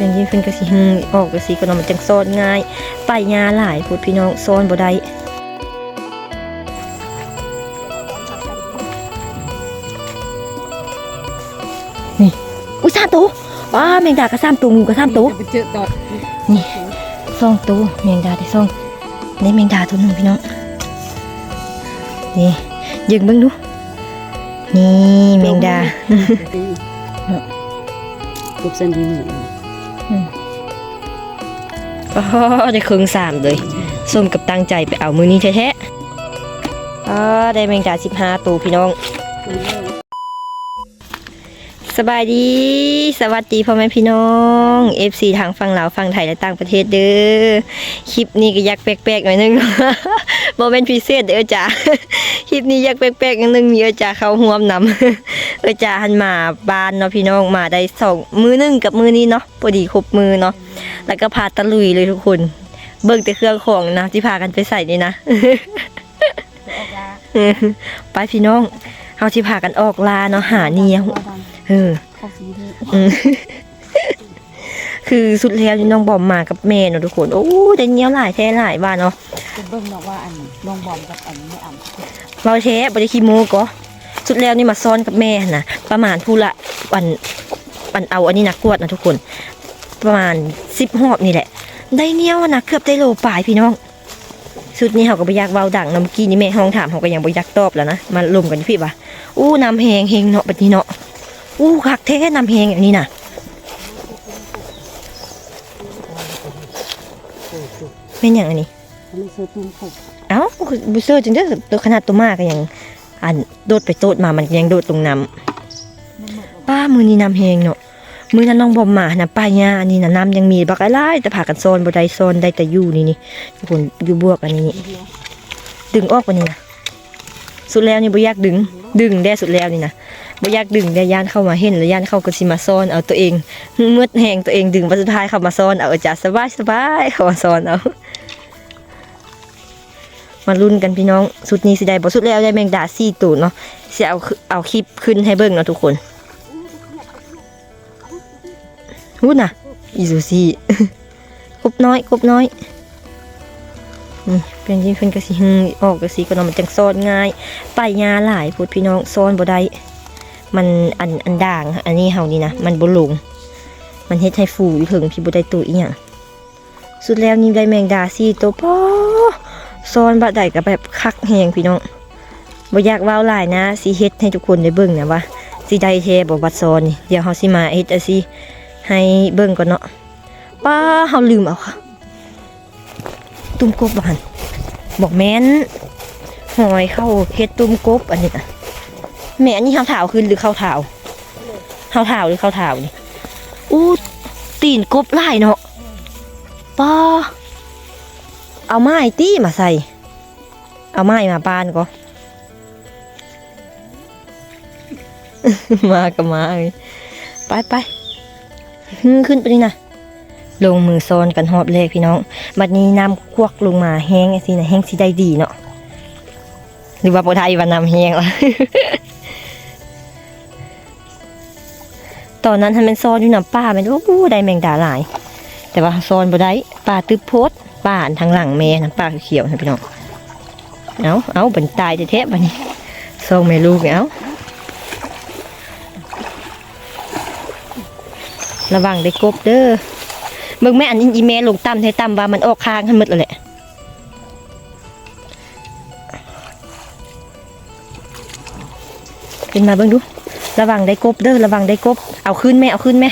เป็นยิ่งเพิ่นก็สิฮึออกก็สิก็นมันจังซ่อนง่ายไปยาหลายพูดพี่น้องซ่อนบ่ได้นี่อุ้ยสามตัวว้าแมงดาก็สามตัวงูก็สามตัวไปเจอตอดนี่สองตัวแมงดาได้สองได้แมงดาตัวหนึงพี่น้องนี่ยิงเบิ่งดูนี่แมงดากบสันดีหมู อ๋อได้ครึ่งสามเลยส้มกับตั้งใจไปเอามือนี้แท้ๆอ๋อได้แมงดาสิบห้าตัวพี่น้อง สบายดี สวัสดีพ่อแม่พี่น้อง FC ทางฝั่งลาวฝั่งไทยและต่างประเทศเด้อ คลิปนี้ก็อยักแปลกๆหน่อยนึงโมเมนต์พิเศษเด้อจ้าคลิปนี้อยักแปลกๆอย่างหนึงมีเออจ้าเขาห่วมนำเออจ้าหันมาบ้านเนาะพี่น้องมาได้สองมือหนึงกับมือนี้เนาะพอดีครบมือเนาะ แล้วก็พาตะลุยเลยทุกคน เบิ่งแต่เครื่องของนะที่พากันไปใส่นี่นะ ไปพี่น้อง เอาที่พากันออกลาเนาะหาเนียเออข้าวสีเทอืมคือสุดแล้วนี่น้องบอมมากับแม่เนาะทุกคน โอ้ได้เนี้ยวหลายแท้หลายบ้านเนาะเป็นเบิ่งเนาะว่าอันลงบอมกับอันไม่อ่ำเราแท้บริคีโมก็สุดแล้วนี่มาซ้อนกับแม่นะประมาณผู้ละวันวันเอาอันนี้นะกวดนะทุกคน ประมาณสิบหอบนี่แหละ ได้เนี้ยวนะเกือบได้โลปลายพี่น้องสุดนี้เขาก็ไปอยากเบาดังน้ำกี้นี่แม่ห้องถามเขาก็ยังไปอยากตอบแล้วนะมาลมกันพี่ปะ อู้น้ำแหงเฮงเนาะแบบนี้เนาะอู้คักแท้น้ำแหงอย่างนี้น่ะเป็นอย่างอันนี้เสื้อตุ้มผกเอ้าบูเซอร์จริงเด้ตัวขนาดตัวมากก็ยังอันโดดไปโตดมามันยังโดดลงน้ำป้ามือนี้น้ำแหงเนาะมือนั้นน้องบอมมานะป้าย่าอันนี้นะน้ำยังมีบักอะไรแต่ผ่ากันโซนบ่ได้โซนได้แต่อยู่นี่นี่ทุกคนอยู่บวกอันนี้นี่ดึงออกกว่านี้นะ สุดแล้วนี่บ่อยากดึง ดึงได้สุดแล้วนี่นะบ่อยากดึงได้ย่านเข้ามาเห็นแล้วย่านเข้าก็สิมาซ่อนเอาตัวเองมืดแหงตัวเองดึงมาสุดท้ายเข้ามาซ่อนเอาจ้ะสบายสบายเข้ามาซ่อนเอามาลุ้นกันพี่น้องสุดนี้สิได้บ่สุดแล้วได้แมงดาสี่ตูนเนาะสิเอาเอาคลิปขึ้นให้เบิ่งเนาะทุกคนฮู้น่ะอีซูซี่กบน้อยกบน้อย เป็นยิ่งเพิ่นก็สิฮึออกก็สิก็เนาะมันจังซ่อนง่ายไปยาหลายพูดพี่น้องซ่อนบ่ได้มันอันอันด่าง อันนี้เฮานี่นะมันบ่ลงมันเฮ็ดให้ฟูอยู่ถึงพี่บ่ได้ตัวอีหยังสุดแล้วนี่ได้แมงดาสี่ตัวพอซอนบะใดกับแบบคักแหงพี่น้องบ่อยากว้าวหลายนะสิเฮ็ดให้ทุกคนได้เบิ่งนะว่าสิได้แท้บ่บัดซอนนี่เดี๋ยวเฮาสิมาเฮ็ดอะสิให้เบิ่งก่อนเนาะป้าเฮาลืมเอาค่ะ ตุ้มกบบ่หั่นบอกแม่นหอยเข้าเฮ็ดตุ้มกบอันนี้น่ะแม่อันนี้เฮาถาวขึ้นหรือเข้าถาวเฮาถาวหรือเข้าถาวนี่อู้ตีนกบหลายเนาะป้าเอาไม้ตี้มาใส่ เอาไม้มาปานก็มากับมาเอ้ยไปไปขึ้นไปนี่นะ ลงมือซ้อนกันหอบเลขพี่น้อง บัดนี้น้ำควักลงมาแห้งสินะแห้งสิได้ดีเนาะหรือว่าบ่ได้ว่าน้ำแห้งละตอนนั้นทำเป็นซ้อนอยู่น้ำป้ามันโอ้ได้แมงดาหลาย แต่ว่าซ้อนบ่ได้ป่าตึบโพดป่านทางหลังแม่นะป่าเขียวๆนะพี่น้องเอาเอาบันตายแท้ๆบันนี้ส่งแม่ลูกเอาระวังได้กบเด้อ เบิ่งแม่อันนี้อีแม่ลงต่ำให้ต่ำว่ามันออกค้างทั้งหมดแล้วแหละขึ้นมาเบิ่งดู ระวังได้กบเด้อระวังได้กบ เอาขึ้นแม่เอาขึ้นแม่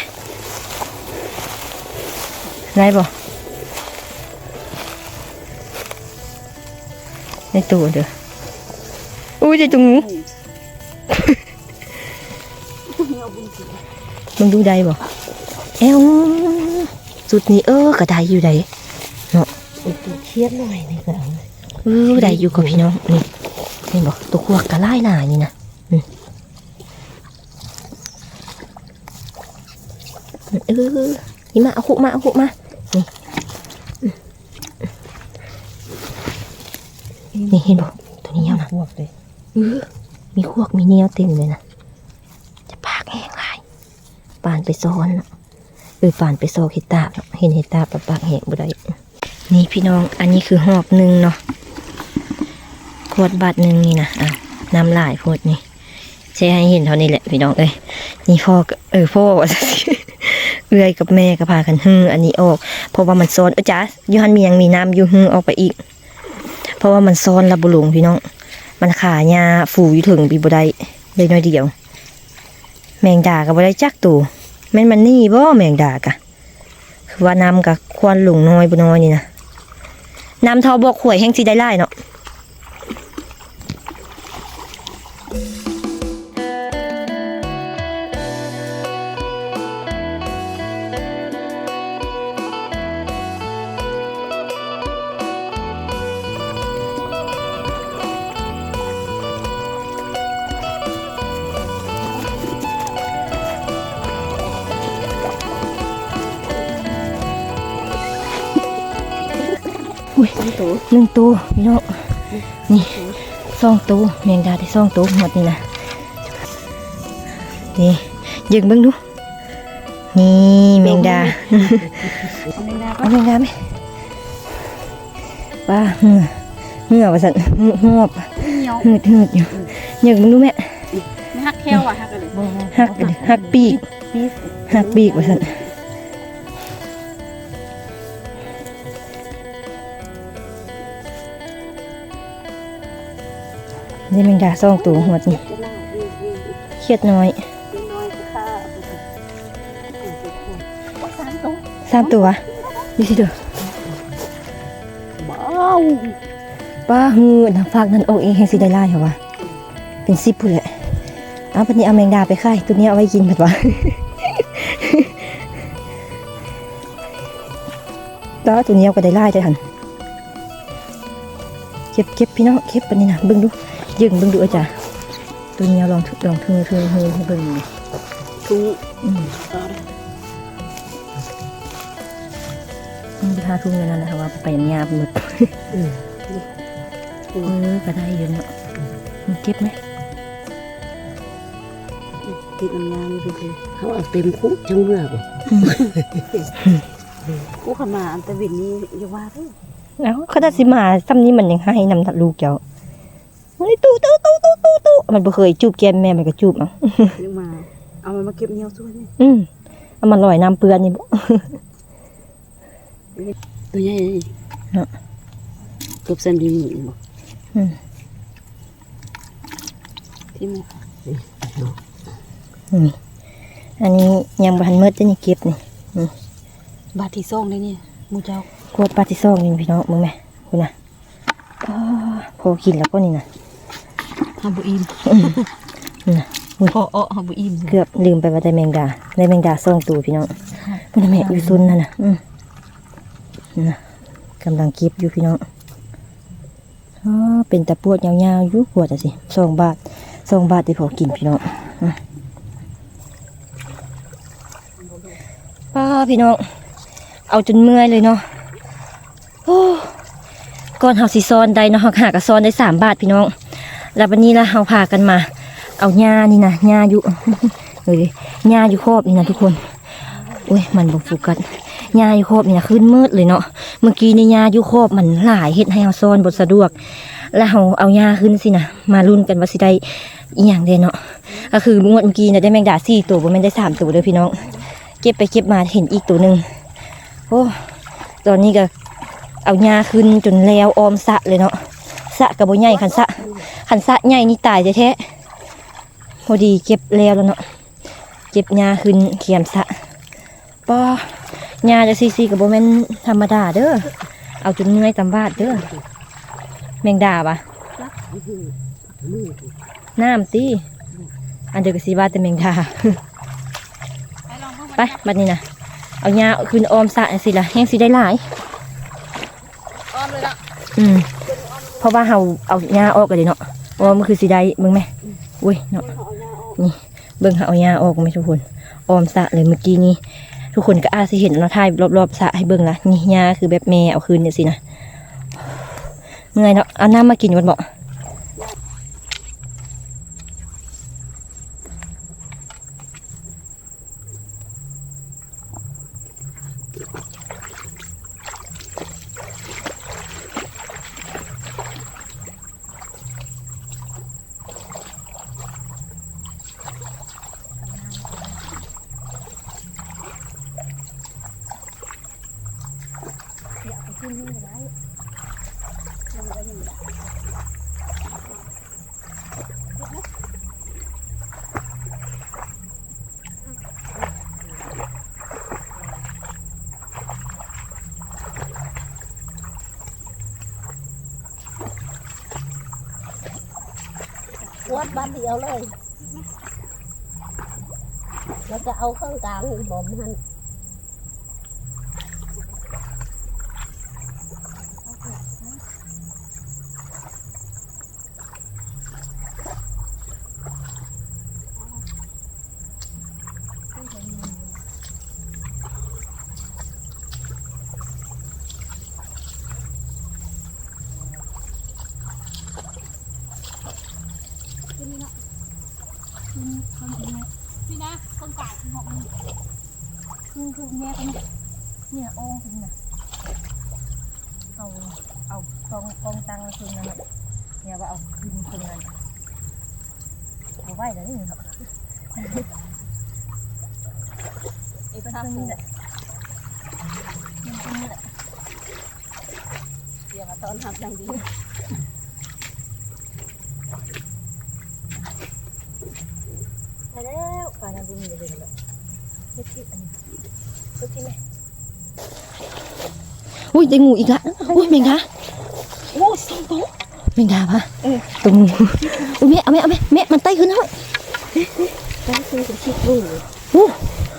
ได้บ่ในตัวเด้ออุ้ยใจจุงงูมึงดูได้บ่เอ้ว สุดนี้เออก็ได้อยู่ได้เนาะตัวเครียดหน่อยนี่ก็เอาเออได้อยู่กับพี่น้องนี่นี่บอกตัวขวกกระไล่หนานี่นะอืมเออนี่มาเอาหุมาเอาหุมานี่อืมนี่เห็นบอกตัวนี้เอานะพวกเลยเออมีขวกมีเนียวเต็มเลยนะจะปากแห้งหลายปานไปซ้อนน่ะ เออฝานไปโซกเห็ดตาเห็นเห็ดตาปะปากแหกบ่ได้นี่พี่น้องอันนี้คือหอบหนึ่งเนาะขวดบาทหนึ่งนี่นะอะน้ำลายโพดนี่ใช้ให้เห็นเท่านี้แหละพี่น้องเอ้ยนี่พ่อเออพ่อเอื้อยกับแม่ก็พากันฮืออันนี้ออก เพราะว่ามันซ้อนเอ้ยจ้ายูฮันมียังมีน้ำอยู่ฮือออกไปอีก เพราะว่ามันซ้อนระบุหลงพี่น้อง มันขาหญ้าฟูอยู่ถึงปีบได้เลยน้อยเดียว แมงดากับบ่ได้จักตู แม่นมันนี่บ่แมงดากะคือว่าน้ำกับควันหลงน้อยบ่น้อยนี่นะน้ำทอบกข่วยแห้งสิได้ไล่เนาะ หนึ่งตัวหนึ่งตัวพี่น้องนี่สองตัวแมงดาได้สองตัวหมดนี่นะนี่ยึงเบิ่งดูนี่แมงดาเอาไม่ได้เอาแมงดาไหมป้าเหือเหือว่าสันเหือหอบเหนียวหืดหืดอยู่ยึงเบิ่งดูแม่ไม่หักแค่ว่ะหักอะไรหักกันดิหักปีกหักปีกว่าสัน นี่แมงดาสองตัวหมดนี่เครียดน้อยน้อยค่ะสามตัวสามตัวดูสิเด้อว้าวป้าฮือน้ำฝากนั่นออกเองให้สิได้ไล่เหรอวะเป็นสิบพุ่นแหละเอาปันนี้เอาแมงดาไปค่ายตัวนี้เอาไว้กินผัดวะต่อตัวนี้เอาก็ได้ไล่ได้ทันเก็บเก็บพี่น้องเก็บปันนี้นะเบิ่งดู ยึงเบิ่งดูอาจ้ะตัวนี้เอาลองลองทือทือทือเบิ่งดูทุกอืมมันไปทาทุ่งอย่างนั้นนะคะว่าไปยามหมดเออก็ได้อยู่เนาะมันเก็บไหมติดน้ำยานี่ไปเลยเขาเอาเต็มคุกจังเมื่อบ่คุกขมาอันตะวินนี่อย่าว่าเด้อเอ้าเขาได้สิมาซ้ำนี้มันยังให้นำทัดลูกเจ้า เฮ้ยตู้ตู้ตู้ตู้ตู้ตู้มันบ่เคยจูบแก้มแม่มันก็จูบเอะยังมา เอามันมาเก็บเหนียวช่วยนี่อืมเอามันลอยน้ำเปื้อนนี่บ่ตัวใหญ่เนาะเกือบเส้นดีหมื่นบ่อืมที่มันนี่อันนี้ยังบ่ทันหมดเด้อนี่เก็บนี่บาทที่ซ่องเลยเนี่ยหมูเจ้ากวดปลาที่ซองนี่พี่น้องมึงแม่คุณน่ะอ้าพอกินแล้วก็นี่น่ะ ฮัมบูอิมน่ะอุ้ยพอเอ้อฮัมบูอิมเกือบลืมไปว่าได้แมงดาได้แมงดาซองตัวพี่น้องพุ่นนะแม่อยู่ซุนนั่นน่ะอืมนั่นน่ะกำลังเก็บอยู่พี่น้องอ๋อเป็นตะปวดยาวๆอยู่ปวดอะสิสองบาทสองบาทที่พอกินพี่น้องอืมป้าพี่น้อง เอาจนเมื่อยเลยเนาะโอ้ก่อนเฮาสิซ้อนได้เนาะเฮาหากะซ้อนได้สามบาทพี่น้อง แล้ววันนี้ละเฮาพากันมา เอาหญ้านี่นะหญ้าอยู่เฮ้ยหญ้าอยู่ครอบนี่นะทุกคนอุ้ยมันบ่โฟกัสหญ้าอยู่ครอบนี่นะขึ้นมืดเลยเนาะเมื่อกี้ในหญ้าอยู่ครอบมันหลายเฮ็ดให้เฮาซ้อนบ่สะดวก แล้วเฮาเอาหญ้าขึ้นสินะมาลุ้นกันว่าสิได้อีหยังเด้เนาะก็คืองวดเมื่อกี้นะได้แมงดาสี่ตัวบ่แม่นได้สามตัวเด้อพี่น้องเก็บไปเก็บมาเห็นอีกตัวหนึ่งโอ้ตอนนี้ก็เอาหญ้าขึ้นจนแล้วออมสะเลยเนาะ สระก็บ่ใหญ่คันสระคันสระใหญ่นี่ตายแท้ๆพอดีเก็บแล้วแล้วเนาะเก็บหญ้าขึ้นเขียมสะป้าหญ้าจะซีซีกับโบแมนธรรมดาเด้อเอาจนเมื่อยตำบาดเด้อแมงดาปะน้ำตีอันเดียวกับสีบาแต่แมงดาไปบัดนี้นะเอาหญ้าขึ้นออมสะจังสิละแห้งสิได้หลายอ้อมเลยละอืม เพราะว่าเราเอาหญ้าออกกันเลยเนาะว่ามันคือสีได้มึงไหมอุ้ยเนาะนี่เบิ่งหาเอาหญ้าออกไหมทุกคนออมสะเลยเมื่อกี้นี้ทุกคนก็อาจจะเห็นเราถ่ายรอบๆสะให้เบิ่งละนี่หญ้าคือแบบแม่เอาคืนเนี่ยสินะเมื่อยเนาะเอาน้ำมากินวันบ่ บ้านเดียวเลย แล้วจะเอาเครื่องกลางมีบ่มหัน พี่นะคนกาดหอกนี่ คือคือแม่กันเนี่ยโอ่งคุณน่ะเอาเอากองกองตังคืนนั่นแหละเนี่ยว่าเอาคืนคื นนั้นเอาไว้แล้วนี่เนาะเอกเป็นภาพตรงผูนี้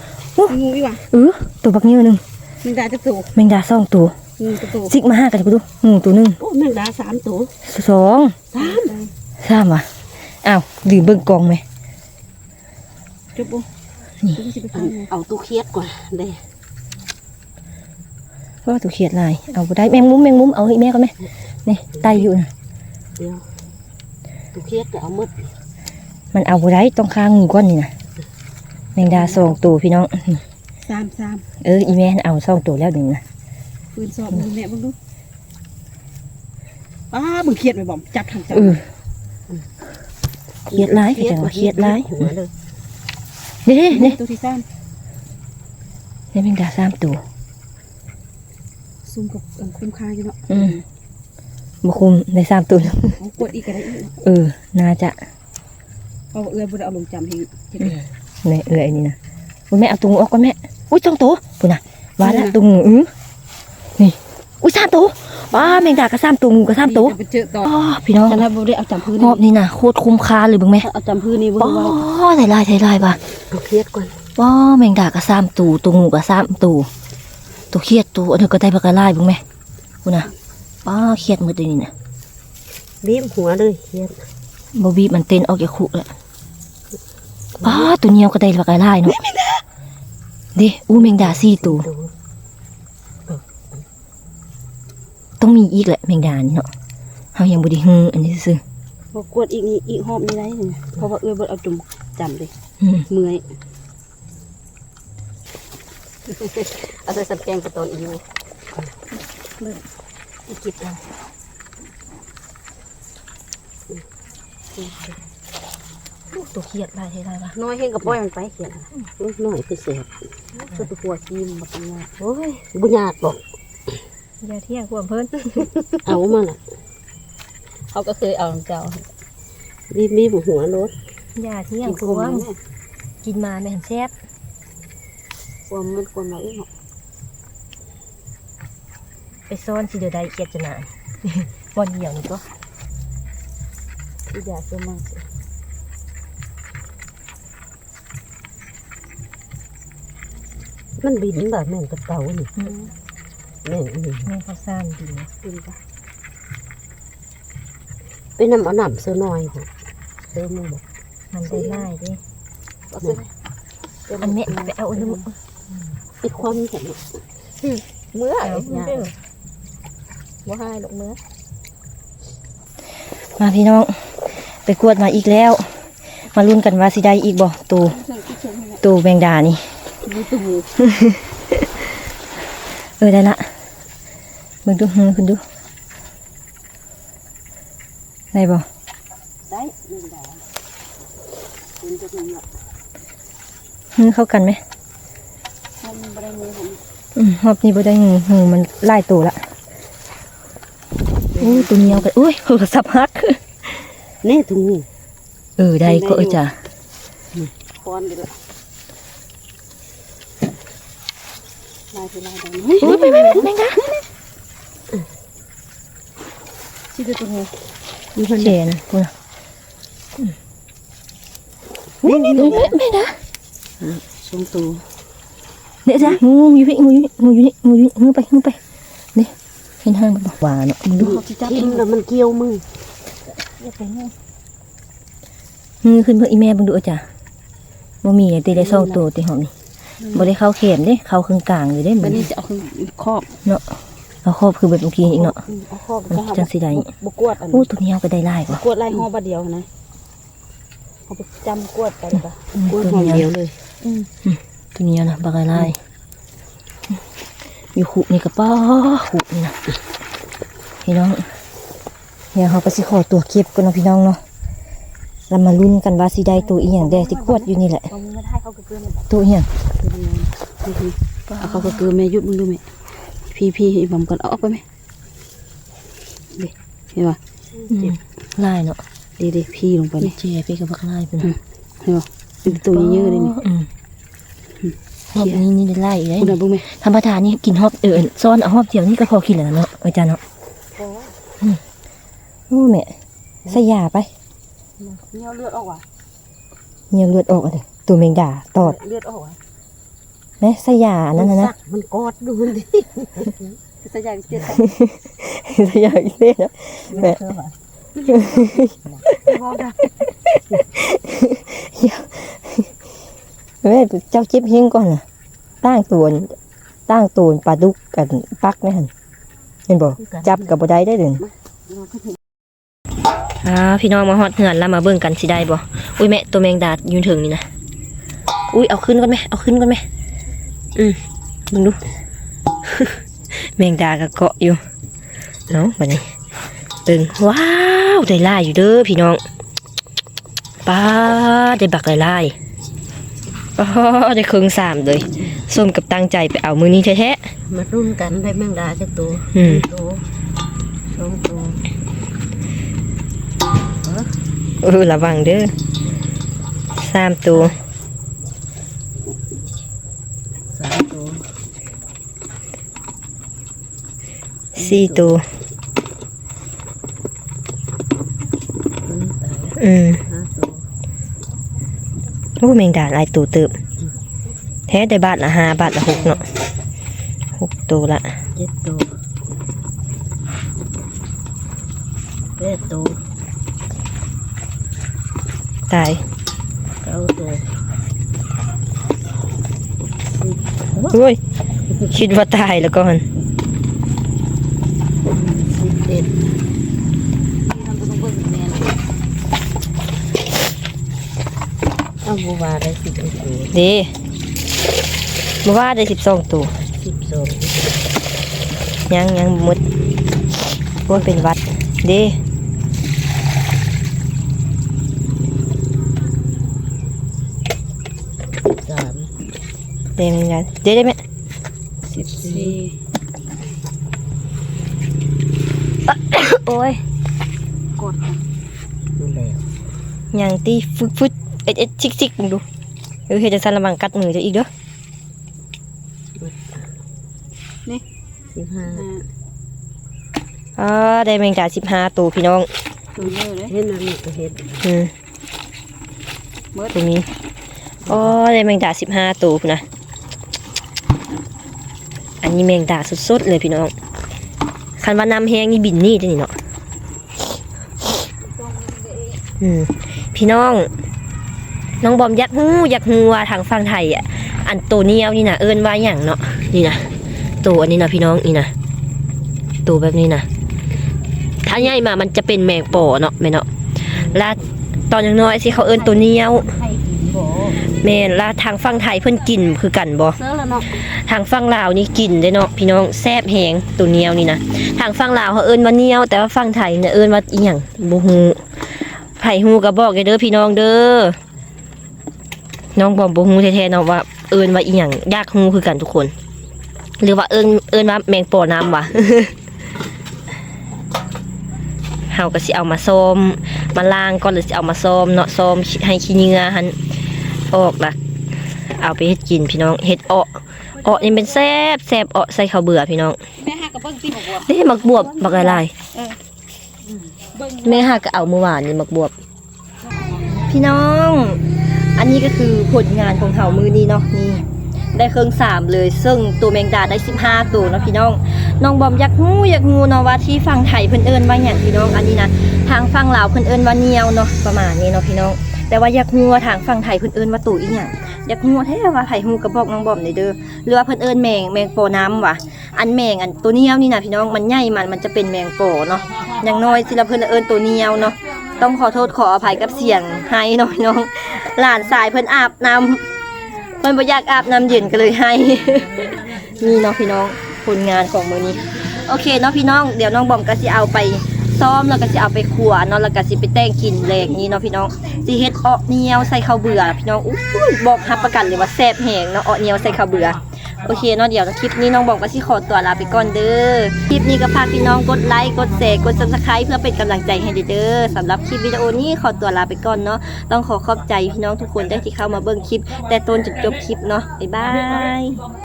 แหละเป็นตรงนี้แหละเดี๋ยวมาตอนทำอย่างดีไปแล้ วไปแล้วบุญเลยเลยเลยเฮ็ดที่อันนี้เฮ็ดที่ไหมอุ้ยได้งูอีกละอุ้ยแมงดาโอ้สองตัวแมงดาปะตรงงูอุ้ยแม่เอาแม่เอาแม่แม่มันไต่ขึ้นแล้วต้องซื้อจะชิดลูกอู้งูอีว่ะเออตัวบักเงี้ยวหนึ่งแมงดาจะตัวแมงดาสองตัวงูจะตัวซิกมาห้ากันกูดูงูตัวหนึ่งโอ้แมงดาสามตัวสองสามสามอะอ้าวดื่มเบิ่งกองไหมจุ๊บบุนี่จุ๊บสิไปอัทานนเอาตู้เครียดก่อนเด้เพราะว่าตัวเขียดลายเอาบ่ได้แมงมุมแมงมุมเอาให้แม่ก็ไหมนี่ไตอยู่นะเดี๋ยวตู้เครียดก็เอาหมดมันเอาบ่ได้ต้องค้างงูก้อนนี่นะแมงดาสองตัวพี่น้องสามสามเอออีแม่เอาสองตัวแล้วหนึ่งนะปืนสอบมือแม่บ้างดูอ้ามึงเครียดไปบ่มจับทางจับเออเครียดร้ายคือจังว่าเครียดร้ายหัวเลย นี่นี่นี่ตัวที่สามนี่แมงดาสามตัวซุ่มกับเอิ่มคุ้มค่าอยู่เนาะอืมบ่คุมได้สามตัวเอากดอีกก็ได้อีกเออ น่าจะเอาเอื้อยบ่ได้เอาลงจำให้เฮ็ดในเออไอ้นี่นะอุ้ยแม่เอาตุงออกก่อนแม่อุ้ยสองตัวปุ่นน่ะว่าแล้วตุงอือนี่อุ้ยสามตัว ว้าแมงดาก็สามตัวงูก็สามตัวไปเจอต่ออ๋อพี่น้องฉันบ่ได้เอาจำพื้นรอบนี้น่ะโคตรคุ้มค่าเลยเบิ่งแม่เอาจำพื้นนี่บ่ป้อว่าถ่ายลายถ่ายลายป่ะเอาเครียดก่อนป้อแมงดาก็สามตัวตัวงูก็สามตัวตัวเครียดตัวอันนี้ก็ได้ปลากระไล่เบิ่งแม่พุ่นน่ะป้าเครียดหมดเลยนี่น่ะบีบหัวเลยเครียดบ่บีบมันเต้นออกจากคุกแล้วป้าตัวเหนียวก็ได้ปลากระไล่เนาะเด้อู้แมงดาสี่ตัว ดู ต้องมีอีกแหละแมงดานี่เนาะเฮายังบ่ได้ฮืออันนี้ซื่อบ่กวดอีกนี่อีกหอบนี่ได้นี่เพราะว่าเอื้อยบ่เอาจุ่มจำเลยๆอืมเมื่อยเอาใส่สับแกงกระตอนอีกอยู่อีกกิบแล้วตัวเครียดลายถ่ายลายป่ะน้อยเห็นกับป้อยมันไปเขียนน้อยคือเสียบคือตัวหัวจีมมาเป็นยากโอ้ยบุญยากบอก อย่าเที่ยงพวกเพิ่นเอามาน่ะเขาก็เคยเอาของเจ้าบีบบีบหัวรถอย่าเที่ยงกินพคววกมกินมาแม่นแซ่บความมันความเราเองไปซ่อนสิเดี๋ยวได้เครียดจะนานวันเดียวนี่ก็ที่อยากจะมามันบินแบบแม่งกระเต่านี่ แม่งนี่แม่เขาซ่านดีนะบินปะเป็นน้ำเอาหนำเสื้อน้อยค่ะเสื้อมือบอกมันได้ไล่เด้เอาเสื้ออันแม่ไปเอาอันนู้นอีกความแข็งเมื่อเอาอย่าเด้อบ่ให้ดอกเมื่อมาพี่น้อง ไปกวดมาอีกแล้ว มาลุ้นกันว่าสิได้อีกบ่ตูตูแมงดานี่ดูตู เออได้ละเบิ่งดูหือคุณดูได้บ่ได้หนึ่งดาวคุณจะเป็นแบบหือเข้ากันไหมมันบริเวณของอืมรอบนี้บ่ได้งูงูมันไล่ตัวละอ้ตัวเหนียวกันอุ้ยโทรศัพท์ฮักแน่ถุงนี่เออได้ก็เออจ้ะคอนดีละ ลายคือลายดังโอ้ยไม่ไม่ไม่ไม่นะชื่อตัวนี้มีคนเจนกูนะนี่นี่ไม่ไม่ไม่นะทรงตัวเนี่ยจ้ะงูอยู่นี่งูอยู่นี่งูอยู่นี่งูอยู่นี่งูไปงูไปนี่เห็นห้างมันบอกว่าเนาะมึงดูทิ่มแล้วมันเกี่ยวมืองูขึ้นเพื่ออีแม่มึงดูเอาจ้ะบ่มีตีได้สองตัวตีหอมนี่ บ่ได้เข้าเข็มเด้เข้าครึ่งกลางอยู่เด้วัมันนนี้จะเอาคือครอบเนาะเอาครอบคือแบบเมื่อกี้อีกเนาะ เอาครอบมันจังสิได้ บกวดอันโอ้ตัวนี้เอาก็ได้หลายกว่า กวดไล่ห่อบาเดียวนะเอาไปจำกวดไปปะอืมกวดตัวห่อนี้เดียวเลยตัวนี้นะบักหลายอยู่ขุนี่ก็ป้าขุนี่นะพี่น้องเดี๋ยวเขาไปสิขอตัวเก็บกันเนาะพี่น้องเนาะ เรามาลุ้นกันว่าสิได้ตัวอีหยังแดที่กวดอยู่นี่แหละเอาไม่ได้เขาก็เกลือมันแบบตัวอีหยังเอาเขาก็เกลือแม่ยุดมึงดูแม่พี่พี่ให้บำก่อนเอาออกไปไหมเด็เห็นปะลายเนาะดีดีพี่ลงไปไปนี่เจียไปกับบักลายเป็นเห็นปะเป็นตัวเยอะๆเลยนี่อืมหอบนี้นี่ได้ไล่อีกเลยคุณเอาบุ้งไหมธรรมดานี่กินหอบเออซ่อนเอาหอบเดียวนี่ก็พอกินแล้วเนาะอาจารย์เนาะอืมโอ้แม่ใส่ยาไป เนื้อเลือดออกว่ะเงียเลือดออกอะเลยตัวแมงดาตอดเลือดออกว่ะแม่ใส่ยาอันนั้นนะนะมันกอดดูดิสยายเสียใส่ยาอีกเลยนะแม่แม่เจ้าจิ๊บเฮงก่อนนะตั้งตัวนตั้งตัวปลาดุกกันปักไหมหันเห็นบอกจับกับบ่ได้ได้เด่น อ่าพี่น้องมาฮอดเหือนแล้วมาเบิ่งกันสิได้บ่อุ้ยแม่ตัวแมงดายืนถึงนี่นะอุ้ยเอาขึ้นก่อนไหมเอาขึ้นก่อนไหมอืมมึงดู แมงดาก็เกาะอยู่เนาะบัดนี้ตึงว้าวได้หลายอยู่เด้อพี่น้องป้าดได้บักหลายๆป้าดได้ครึ่งสามเลยส้มกับตั้งใจไปเอามือนี้แท้มารุ่นกันได้แมงดาจักตัวๆอืมตัวสองตัวเออระวังเด้อสามตัวสามตัวสี่ตัวมันตายอืมห้าตัวโอ้แมงดาหลายตัวเติบแท้ได้บาทละห้าบาทละหกเนาะหกตัวละเจ็ดตัวแปดตัว ตายเก้าตัวโอ้ยคิดว่าตายแล้ว เด้แมงดาเด้ได้ไหมสิบสี่โอ้ยกดดูแล้วยังตีฟึกฟึดเอ็ดเอ็ดชิกชิกมึงดูเออเฮ็ดจังซั่นระวังกัดมือเจะอีกเด้อสิบห้าอ่าได้แมงดาสิบห้าตัวพี่น้องตัวเยอะเลยเห็นอันนี้ก็เห็นอืมเบิดตัวนี้อ๋อได้แมงดาสิบห้าตัวพุ่นนะอั นนี้แมงดาสดๆเลยพี่น้อง คันว่าน้ำแห้งนี่บินนี่จะนี่เนาะอืมพี่น้อง น้องบอมยากฮู้อยากฮู้ว่าทางฝั่งไทยอะ อันตัวเนี้ยนี่นะเอิ้นว่าอย่างเนาะนี่นะตัวอันนี้นะพี่น้องนี่นะตัวแบบนี้นะถ้าใหญ่มามันจะเป็นแมงป่อเนาะแม่เนาะแล้วตอนยังน้อยสิเขาเอิ้นตัวเนี้ยว แม่นแลาทางฝั่งไทยเพิ่นกินคือกันบ่เสื้อแล้วเนาะทางฝั่งลาวนี่กินได้เนาะพี่น้องแซ่บแหงตัวเนียวนี่นะทางฝั่งลาวเขาเอิ้นว่าเนียว แต่ว่าฝั่งไทยเนี่ยเอิ้นว่าอีหยังบ่ฮู้ไผฮู้ก็บอกเด้อพี่น้องเด้อน้องบอกบ่ฮู้แท้ๆเนาะว่าเอิ้นว่าอีหยังยากฮู้คือกันทุกคน หรือว่าเอิ้นเอิ้นว่าแมงป่อน้ำวะฮาก็สิเอามาซ้อมมาล้างก่อนหรือสิเอามาซ้อมเนาะซ้อมให้ขี้เหงื่อหัน ออกละเอาไปเฮ็ดกินพี่น้องเฮ็ดเอ้อเอ้อนี่เป็นแซ่บแซ่บเอ้อใส่ข้าวเบื่อพี่น้องแม่หากับเบิ้งตีบอกว่าเด้มักบวบบักอะไรเบิ้งแม่หาก็เอาเมื่อวานนี่มักบวบ พี่น้อง อันนี้ก็คือผลงานของเฮามือนี้เนาะนี่ได้เครื่องสามเลย ซึ่งตัวแมงดาได้ 15 ตัวเนาะพี่น้อง น้องบอมอยากงูอยากงูเนาะว่าที่ฝั่งไทยเพิ่นเอิ้นว่าหยังพี่น้อง อันนี้นะ ทางฝั่งลาวเพิ่นเอิ้นว่าเนียวเนาะประมาณนี้เนาะพี่น้อง แต่ว่าอยากงูว่าทางฝั่งไทยเพิ่นเอิ้นว่าตู่อีหยังอยากงูแท้ว่าไผฮู้ก็บอกน้องบอมได้เด้อหรือว่าเพิ่นเอิ้นแมงแมงโปน้ำว่ะอันแมงอันตัวเนี้ยวนี่นะพี่น้องมันใหญ่มันมันจะเป็นแมงโปเนาะอย่างน้อยสิละเพิ่นเอิ้นตัวเนี้ยวเนาะต้องขอโทษขออภัยกับเสียงไห้นาะพี่น้องหลานสายเพิ่นอาบน้ำเพิ่นบ่อยากอาบน้ำเย็นก็เลยให้นี่เนาะพี่น้องผลงานของมื้อนี้โอเคเนาะพี่น้องเดี๋ยวน้องบอมก็สิเอาไป ซ้อมแล้วก็สิเอาไปขัวเนาะแล้วก็สิไปแต่งกินแรงนี้เนาะพี่น้องสิเฮ็ดเออเหนียวใส่ข้าวเบื่อพี่น้องอู้ยบอกรับประกันเลยว่าแซ่บแหงเนาะเออเหนียวใส่ข้าวเบื่อโอเคเนาะเดี๋ยวคลิปนี้น้องบอมก็สิขอตัวลาไปก่อนเด้อคลิปนี้ก็ฝากพี่น้องกดไลค์กดแชร์กด Subscribe เพื่อเป็นกำลังใจให้เด้อสำหรับคลิปวิดีโอนี้ขอตัวลาไปก่อนเนาะต้องขอขอบใจพี่น้องทุกคนได้ที่เข้ามาเบิ่งคลิป แต่ต้นจนจบคลิปเนาะบ๊ายบาย